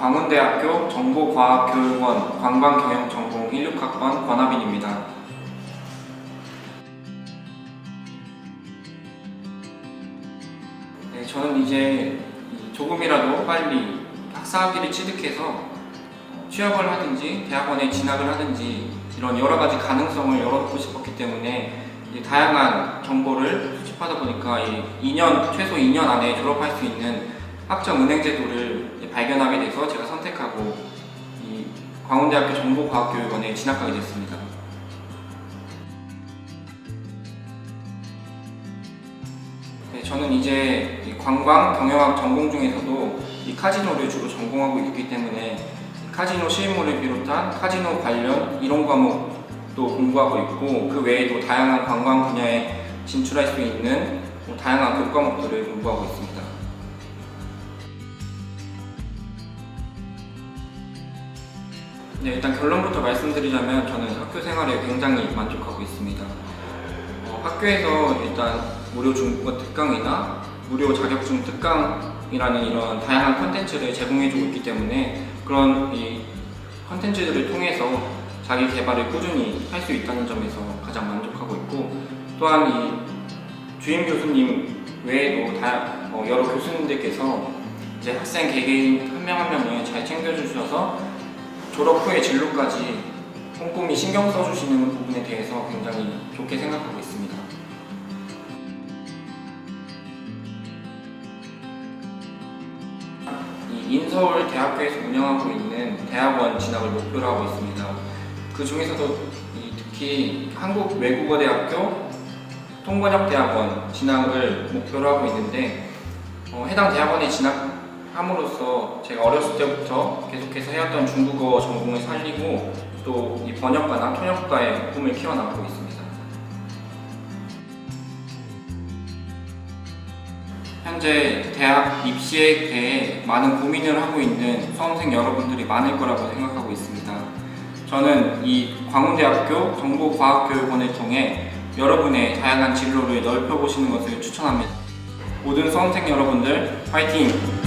광운대학교 정보과학교육원 관광경영전공 16학번 권하빈입니다. 네, 저는 이제 이 조금이라도 빨리 학사학위를 취득해서 취업을 하든지 대학원에 진학을 하든지 이런 여러 가지 가능성을 열어놓고 싶었기 때문에 다양한 정보를 수집하다 보니까 이 2년 최소 2년 안에 졸업할 수 있는 학점 은행 제도를 발견하게 돼서 제가 선택하고 이 광운대학교 정보과학교육원에 진학하게 됐습니다. 네, 저는 이제 이 관광 경영학 전공 중에서도 이 카지노를 주로 전공하고 있기 때문에 이 카지노 실무를 비롯한 카지노 관련 이론 과목도 공부하고 있고 그 외에도 다양한 관광 분야에 진출할 수 있는 뭐 다양한 교과목들을 공부하고 있습니다. 네, 일단 결론부터 말씀드리자면 저는 학교 생활에 굉장히 만족하고 있습니다. 어, 학교에서 일단 무료 중국어 특강이나 무료 자격증 특강이라는 이런 다양한 컨텐츠를 제공해주고 있기 때문에 그런 이 컨텐츠들을 통해서 자기 개발을 꾸준히 할 수 있다는 점에서 가장 만족하고 있고 또한 이 주임 교수님 외에도 다 어, 여러 교수님들께서 이제 학생 개개인 한 명 한 명을 잘 챙겨주셔서 졸업 후의 진로까지 꼼꼼히 신경 써주시는 부분에 대해서 굉장히 좋게 생각하고 있습니다. 이 인서울 대학교에서 운영하고 있는 대학원 진학을 목표로 하고 있습니다. 그 중에서도 이 특히 한국 외국어 대학교 통번역 대학원 진학을 목표로 하고 있는데 어, 해당 대학원에 진학 함으로써 제가 어렸을 때부터 계속해서 해왔던 중국어 전공을 살리고 또 이 번역가나 통역가의 꿈을 키워나가고 있습니다. 현재 대학 입시에 대해 많은 고민을 하고 있는 수험생 여러분들이 많을 거라고 생각하고 있습니다. 저는 이 광운대학교 정보과학교육원을 통해 여러분의 다양한 진로를 넓혀보시는 것을 추천합니다. 모든 수험생 여러분들 화이팅!